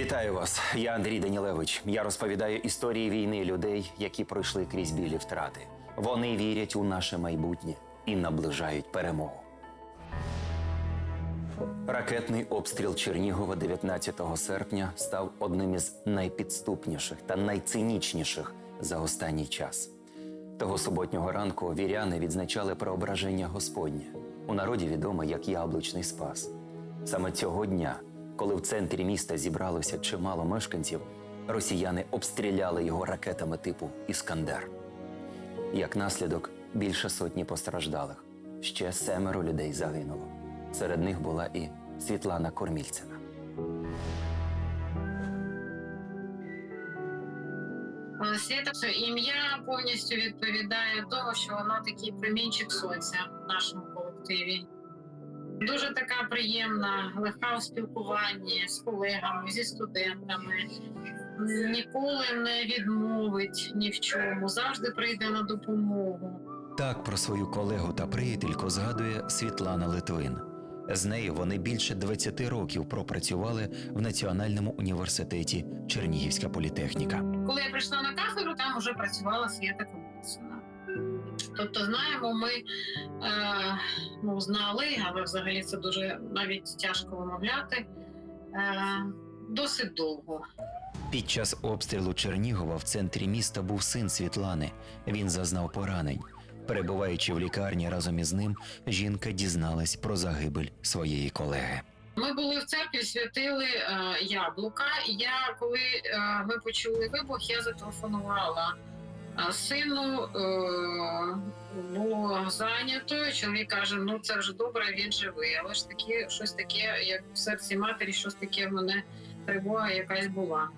Вітаю вас. Я Андрій Данілевич. Я розповідаю історії війни людей, які пройшли крізь білі втрати. Вони вірять у наше майбутнє і наближають перемогу. Ракетний обстріл Чернігова 19 серпня став одним із найпідступніших та найцинічніших за останній час. Того суботнього ранку віряни відзначали преображення Господнє у народі відомо як Яблучний Спас. Саме цього дня, коли в центрі міста зібралося чимало мешканців, росіяни обстріляли його ракетами типу Іскандер. Як наслідок, більше сотні постраждалих. Ще семеро людей загинуло. Серед них була і Світлана Кормільцина. Це ім'я повністю відповідає тому, що вона такий промінчик сонця в нашому колективі. Дуже така приємна, легка у спілкуванні з колегами, зі студентами. Ніколи не відмовить ні в чому, завжди прийде на допомогу. Так про свою колегу та приятельку згадує Світлана Литвин. З нею вони більше 20 років пропрацювали в Національному університеті Чернігівська політехніка. Коли я прийшла на кафедру, там вже працювала Свята Комісіна. Тобто, знаємо, ми е, ну, знали, але взагалі це дуже навіть тяжко вимовляти. Е, досить довго. Під час обстрілу Чернігова в центрі міста був син Світлани. Він зазнав поранень. Перебуваючи в лікарні разом із ним, жінка дізналась про загибель своєї колеги. Ми були в церкві, святили е, яблука. Я, коли е, ми почули вибух, я зателефонувала сину. Е, було зайнято. Чоловік каже: ну це вже добре, він живий. Але ж таке, щось таке, як в серці матері, щось таке в мене тривога якась була.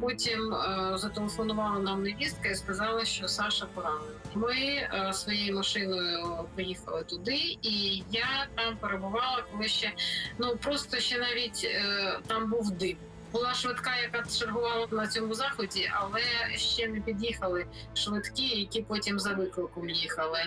Потім е, зателефонувала нам невістка і сказала, що Саша поранений. Ми е, своєю машиною поїхали туди, і я там перебувала, коли ще ну просто ще навіть е, там був дим. Була швидка, яка чергувала на цьому заході, але ще не під'їхали швидкі, які потім за викликом їхали.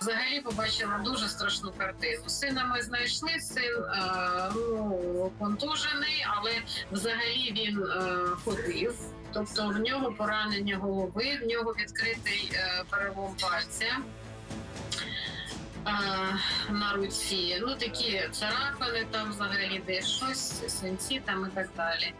Взагалі побачила дуже страшну картину. Сина ми знайшли. Син е, ну, контужений, але взагалі він е, ходив. Тобто в нього поранення голови, в нього відкритий е, перелом пальця на руці. Ну такі царапини там взагалі десь щось, синці там і так далі.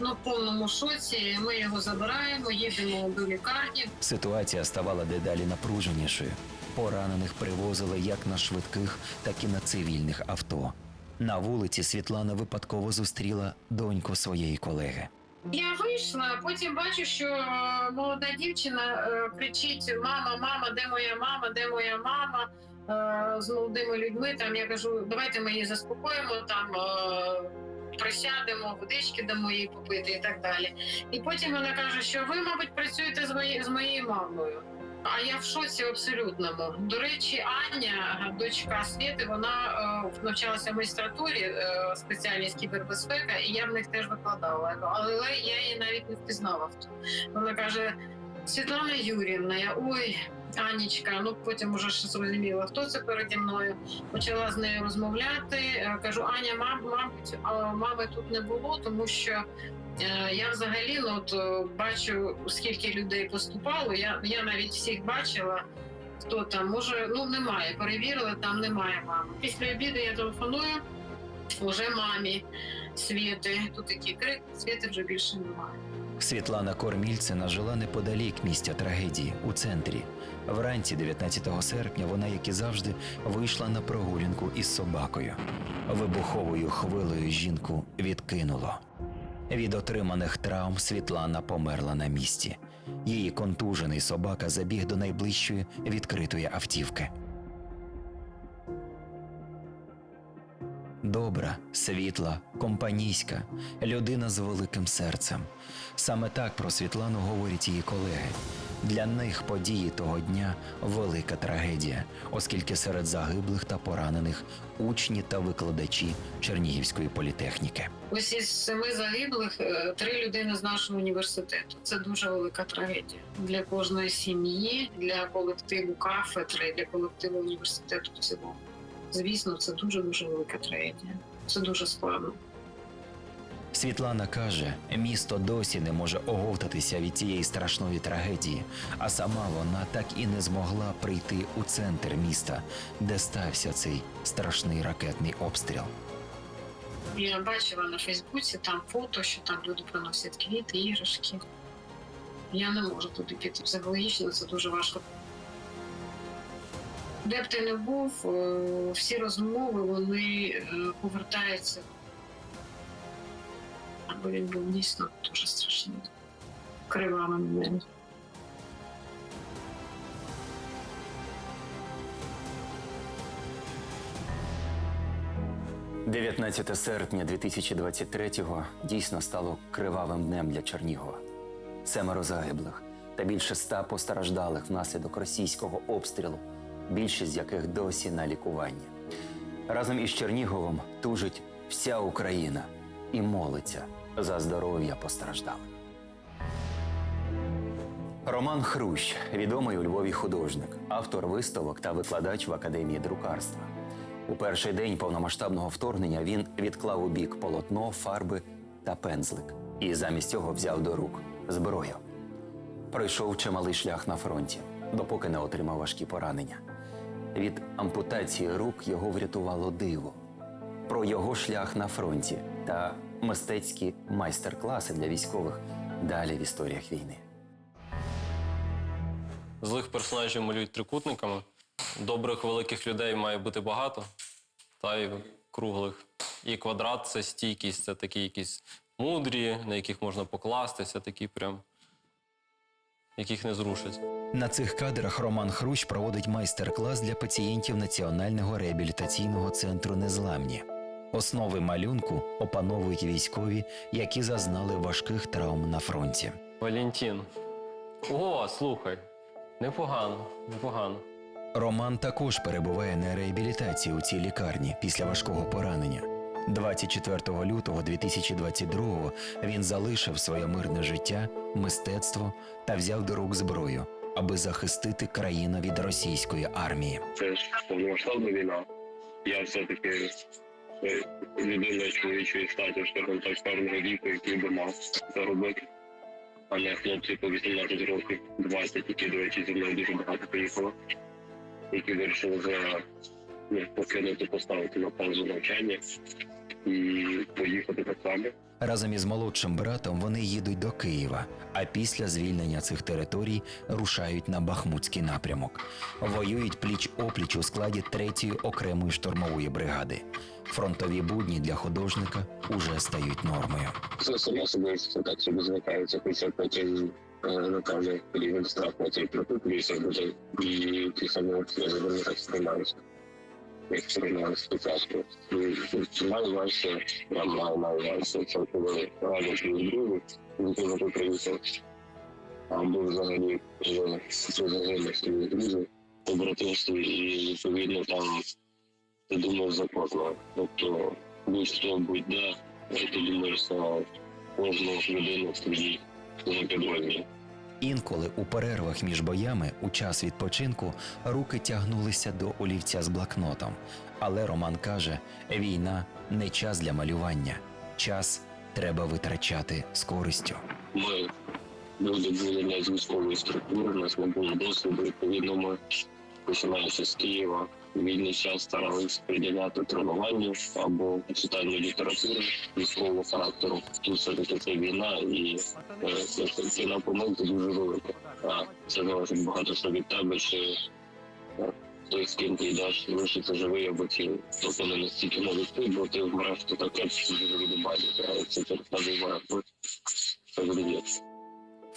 Ну, в повному шоці ми його забираємо, їдемо до лікарні. Ситуація ставала дедалі напруженішою. Поранених привозили як на швидких, так і на цивільних авто. На вулиці Світлана випадково зустріла доньку своєї колеги. Я вийшла, потім бачу, що е, молода дівчина е, кричить: Мама, мама, де моя мама, де моя мама? Е, З молодими людьми. Там я кажу, давайте ми її заспокоїмо, там е, присядемо, водички дамо їй попити і так далі. І потім вона каже, що ви, мабуть, працюєте з моєю з моєю мамою. А я в шоці абсолютному. До речі, Аня, дочка Світи, вона е, навчалася в магістратурі, е, спеціальність кібербезпека, і я в них теж викладала. Але я її навіть не впізнала. Вона каже: Світлана Юрівна, я ой. Анічка, ну потім уже ж зрозуміла, хто це переді мною. Почала з нею розмовляти. Е, Кажу, Аня, мам, мабуть, мами тут не було, тому що Е, Я взагалі ну, от, е, бачу, скільки людей поступало. Я, я навіть всіх бачила. Хто там може, ну немає. Перевірили, там немає мами. Після обіду я телефоную вже мамі Світи. Тут такий крик, Світи вже більше немає. Світлана Кормільцина жила неподалік місця трагедії у центрі. Вранці 19 серпня вона, як і завжди, вийшла на прогулянку із собакою. Вибуховою хвилею жінку відкинуло. Від отриманих травм Світлана померла на місці. Її контужений собака забіг до найближчої відкритої автівки. Добра, світла, компанійська, людина з великим серцем. Саме так про Світлану говорять її колеги. Для них події того дня велика трагедія, оскільки серед загиблих та поранених учні та викладачі Чернігівської політехніки. Ось із семи загиблих е, три людини з нашого університету. Це дуже велика трагедія для кожної сім'ї, для колективу кафедри, для колективу університету в цілому. Звісно, це дуже дуже велика трагедія. Це дуже складно. Світлана каже, місто досі не може оговтатися від цієї страшної трагедії, а сама вона так і не змогла прийти у центр міста, де стався цей страшний ракетний обстріл. Я бачила на Фейсбуці там фото, що там люди приносять квіти, іграшки. Я не можу туди піти. Психологічно це дуже важко. Де б ти не був, е, всі розмови вони е, повертаються. Або він був дійсно дуже страшний. Кривавим днем. 19 серпня 2023-го дійсно стало кривавим днем для Чернігова. Семеро загиблих та більше ста постраждалих внаслідок російського обстрілу, більшість з яких досі на лікуванні. Разом із Черніговом тужить вся Україна і молиться за здоров'я постраждалих. Роман Хрущ, відомий у Львові художник, автор виставок та викладач в академії друкарства. У перший день повномасштабного вторгнення він відклав у бік полотно, фарби та пензлик і замість цього взяв до рук зброю. Пройшов чималий шлях на фронті, допоки не отримав важкі поранення. Від ампутації рук його врятувало диво. Про його шлях на фронті та мистецькі майстер-класи для військових далі в історіях війни. Злих персонажів малюють трикутниками. Добрих великих людей має бути багато, та й круглих. І квадрат це стійкість, це такі якісь мудрі, на яких можна покластися, такі прям, яких не зрушать. На цих кадрах Роман Хрущ проводить майстер-клас для пацієнтів Національного реабілітаційного центру Незламні. Основи малюнку опановують військові, які зазнали важких травм на фронті. Валентин. О, слухай. Непогано, непогано. Роман також перебуває на реабілітації у цій лікарні після важкого поранення. 24 лютого 2022-го він залишив своє мирне життя, мистецтво та взяв до рук зброю, аби захистити країну від російської армії. це ж повномасштабна війна. Я все-таки е, людина чоловічої статі, скажімо так, певного віку, який би мав це робити. А не хлопці по 18 років, 20, які, до речі, зі мною дуже багато приїхало, які вирішили вже ну, покинути, поставити на паузу навчання і поїхати так само. Разом із молодшим братом вони їдуть до Києва, а після звільнення цих територій рушають на Бахмутський напрямок. Воюють пліч опліч у складі третьої окремої штурмової бригади. Фронтові будні для художника уже стають нормою. Це само собою так собі звикається, хоча потім е, напевно рівень страху цей прикуплюється буде і ті самі обстріли вони так сприймаються. Як сприймалися спочатку. І Маю важче, я маю важче, це коли друзі, з якими ти приїхав, або взагалі коли ти загинув свої друзі, побратимстві, і відповідно там ти думаєш за кожного. Тобто будь-хто будь-де, і ти думаєш за кожну людину в твоїй підрозділі. Інколи у перервах між боями у час відпочинку руки тягнулися до олівця з блокнотом. Але Роман каже: війна не час для малювання, час треба витрачати з користю. Ми люди були не з військової структури, у нас не було досвіду. Відповідно, ми починаючи з Києва. Вільний час старалися приділяти тренуванню або читанню літератури військового характеру. Тут все таки це війна і е, ціна помилки дуже велика. А це залежить багато що від тебе, чи е, той, з ким ти йдеш, лишиться живий або цілий. Тобто не настільки можуть ти, бо ти вмреш, то таке дуже люди бачать, а це через тебе вмре, це.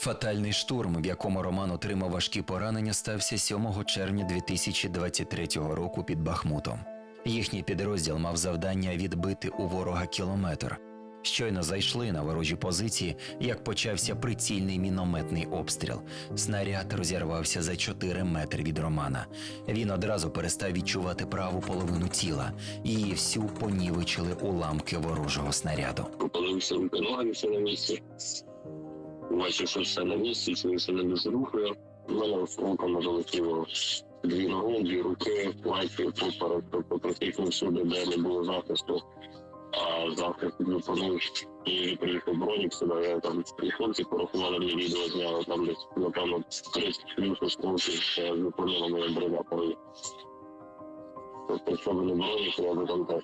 Фатальний штурм, в якому Роман отримав важкі поранення, стався 7 червня 2023 року під Бахмутом. Їхній підрозділ мав завдання відбити у ворога кілометр. Щойно зайшли на ворожі позиції, як почався прицільний мінометний обстріл. Снаряд розірвався за 4 метри від Романа. Він одразу перестав відчувати праву половину тіла. Її всю понівечили уламки ворожого снаряду. Попалився руки на місці. Бачив, що все на місці, чую, що не дуже рухає. Мене оком залетіло дві ноги, дві руки, платі, поперек, тобто практично всюди, де не було захисту. А захист зупинив і приїхав бронік сюди, я там і хлопці порахували мені відео, зняли там десь, напевно, 30 плюс осколків, ще зупинила моя броня повністю. Тобто, якщо б не бронік, я би там теж.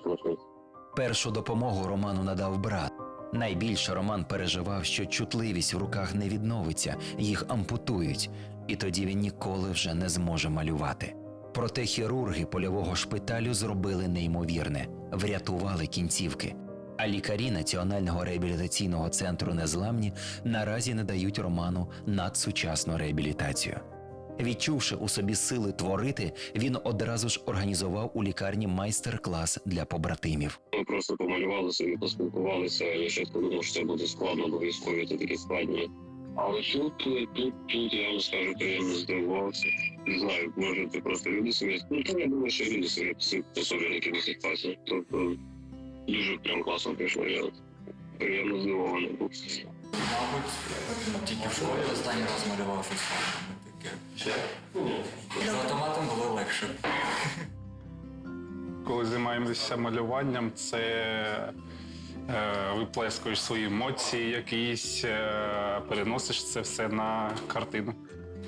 Першу допомогу Роману надав брат. Найбільше Роман переживав, що чутливість в руках не відновиться, їх ампутують, і тоді він ніколи вже не зможе малювати. Проте хірурги польового шпиталю зробили неймовірне, врятували кінцівки. А лікарі Національного реабілітаційного центру Незламні наразі не дають Роману надсучасну реабілітацію. Відчувши у собі сили творити, він одразу ж організував у лікарні майстер-клас для побратимів. Ми просто помалювали собі, поспілкувалися. Я ще подумав, що це буде складно, бо військові це такі складні. Але тут, тут, тут я вам скажу, не здивувався. Не знаю, може це просто люди собі. Ну то я думаю, що люди собі пособили якимось класі. Тобто дуже прям класно пішло. Я приємно здивований був. Мабуть, тільки в школі останній раз малював щось. З автоматом було легше. Коли займаємося малюванням, це е, виплескуєш свої емоції якісь, е, переносиш це все на картину.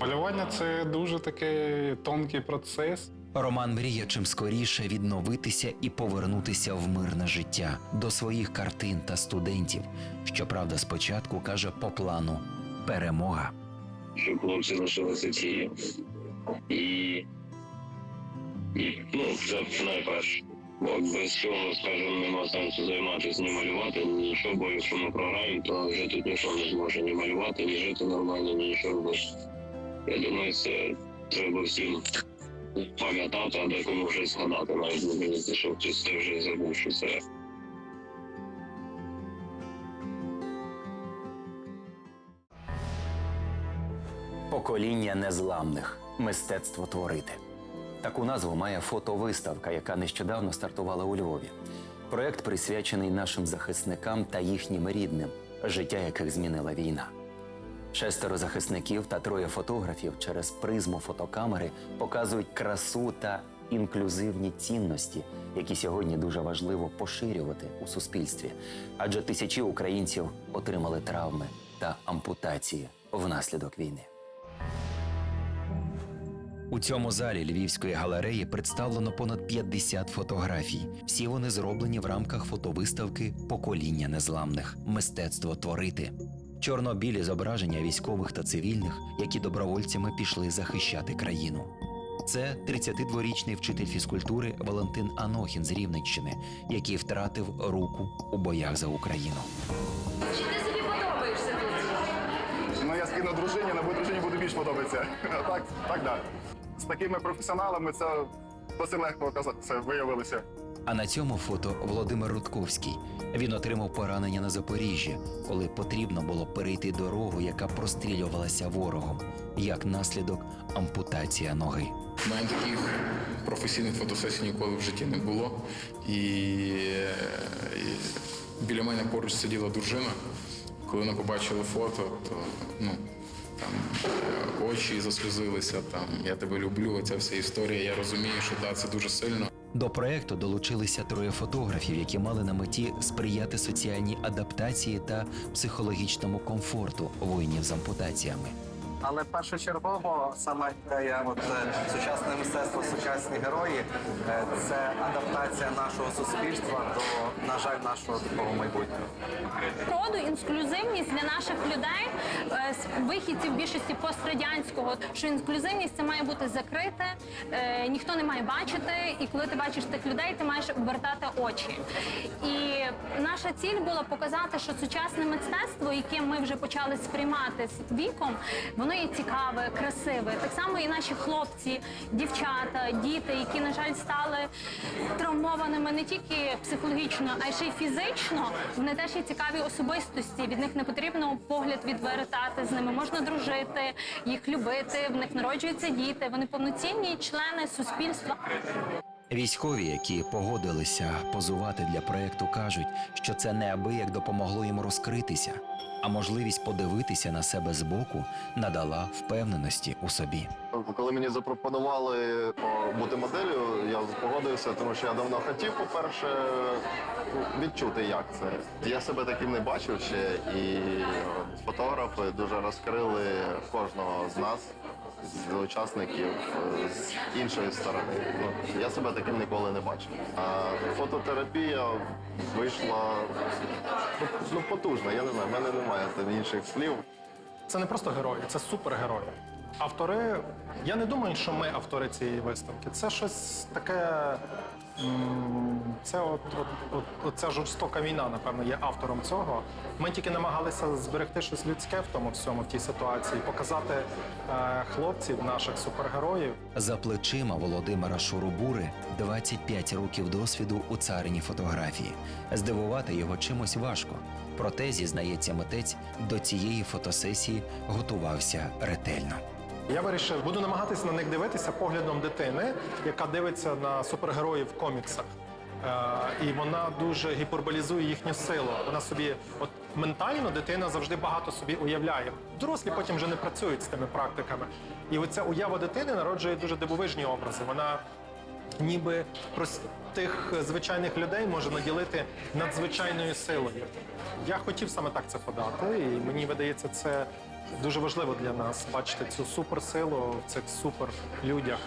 Малювання це дуже такий тонкий процес. Роман мріє чим скоріше відновитися і повернутися в мирне життя до своїх картин та студентів. Щоправда, спочатку каже по плану перемога. Щоб хлопці лишилися ці. І, і ну, це найперше. Бо без цього, скажімо, нема сенсу займатися ні малювати, ні нічого, бо якщо ми програємо, то вже тут ніхто не зможе ні малювати, ні жити нормально, ні нічого робити. Я думаю, це треба всім пам'ятати, а декому вже згадати, навіть не здається, що хтось це вже забув, що це Покоління незламних мистецтво творити. Таку назву має фотовиставка, яка нещодавно стартувала у Львові. Проект присвячений нашим захисникам та їхнім рідним, життя яких змінила війна. Шестеро захисників та троє фотографів через призму фотокамери показують красу та інклюзивні цінності, які сьогодні дуже важливо поширювати у суспільстві, адже тисячі українців отримали травми та ампутації внаслідок війни. У цьому залі Львівської галереї представлено понад 50 фотографій. Всі вони зроблені в рамках фотовиставки Покоління незламних мистецтво творити. Чорно-білі зображення військових та цивільних, які добровольцями пішли захищати країну. Це 32-річний вчитель фізкультури Валентин Анохін з Рівненщини, який втратив руку у боях за Україну. Чи ти собі подобаєшся тут? Ну, я скину дружині, на моїй дружині буде більш подобатися. А так, так, да. З такими професіоналами це досить легко це виявилося. А на цьому фото Володимир Рудковський. Він отримав поранення на Запоріжжі, коли потрібно було перейти дорогу, яка прострілювалася ворогом, як наслідок ампутація ноги. У мене таких професійних фотосесій ніколи в житті не було. І, е, і біля мене поруч сиділа дружина. Коли вона побачила фото, то ну, там е, очі заслізилися. там я тебе люблю, ця вся історія. Я розумію, що да, це дуже сильно. До проекту долучилися троє фотографів, які мали на меті сприяти соціальній адаптації та психологічному комфорту воїнів з ампутаціями. Але першочергово саме ідея от, е, сучасне мистецтво, сучасні герої е, це адаптація нашого суспільства до, на жаль, нашого такого майбутнього. Роду інклюзивність для наших людей, е, з вихідців більшості пострадянського, що інклюзивність це має бути закрите, ніхто не має бачити, і коли ти бачиш тих людей, ти маєш обертати очі. І наша ціль була показати, що сучасне мистецтво, яке ми вже почали сприймати з віком, воно є цікаве, красиве. Так само і наші хлопці, дівчата, діти, які, на жаль, стали травмованими не тільки психологічно, а й ще й фізично. Вони теж є цікаві особистості. Від них не потрібно погляд відвертати. З ними можна дружити, їх любити. В них народжуються діти. Вони повноцінні члени суспільства. Військові, які погодилися позувати для проекту, кажуть, що це неабияк допомогло їм розкритися, а можливість подивитися на себе збоку надала впевненості у собі. Коли мені запропонували бути моделлю, я погодився, тому що я давно хотів, по-перше, ну, відчути, як це. Я себе таким не бачив ще, і фотографи дуже розкрили кожного з нас, з учасників е, з іншої сторони. Ну, я себе таким ніколи не бачив. А фототерапія вийшла ну, потужна. Я не знаю, в мене немає там інших слів. Це не просто герої, це супергерої. Автори, я не думаю, що ми автори цієї виставки. Це щось таке. Це от, от, от, от ця жорстока війна, напевно, є автором цього. Ми тільки намагалися зберегти щось людське в тому всьому, в тій ситуації, показати е, хлопців, наших супергероїв, За плечима Володимира Шурубури 25 років досвіду у царині фотографії. Здивувати його чимось важко. Проте, зізнається митець, до цієї фотосесії готувався ретельно. Я вирішив, буду намагатися на них дивитися поглядом дитини, яка дивиться на супергероїв в коміксах. Е, і вона дуже гіперболізує їхню силу. Вона собі, от ментально дитина завжди багато собі уявляє. Дорослі потім вже не працюють з тими практиками. І оця уява дитини народжує дуже дивовижні образи. Вона ніби простих звичайних людей може наділити надзвичайною силою. Я хотів саме так це подати, і мені видається, це дуже важливо для нас бачити цю суперсилу в цих суперлюдях,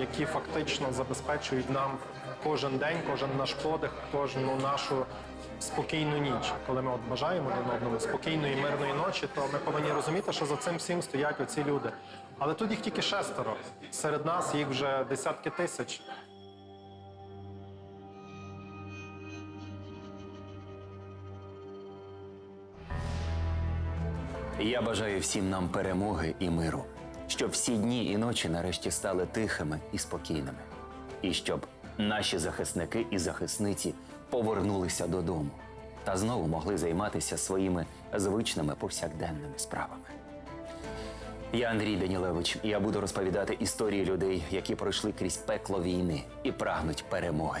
які фактично забезпечують нам кожен день, кожен наш подих, кожну нашу спокійну ніч. Коли ми от бажаємо один одному спокійної мирної ночі, то ми повинні розуміти, що за цим всім стоять оці люди. Але тут їх тільки шестеро. Серед нас їх вже десятки тисяч. Я бажаю всім нам перемоги і миру, щоб всі дні і ночі нарешті стали тихими і спокійними, і щоб наші захисники і захисниці повернулися додому та знову могли займатися своїми звичними повсякденними справами. Я Андрій Данілевич, і я буду розповідати історії людей, які пройшли крізь пекло війни і прагнуть перемоги.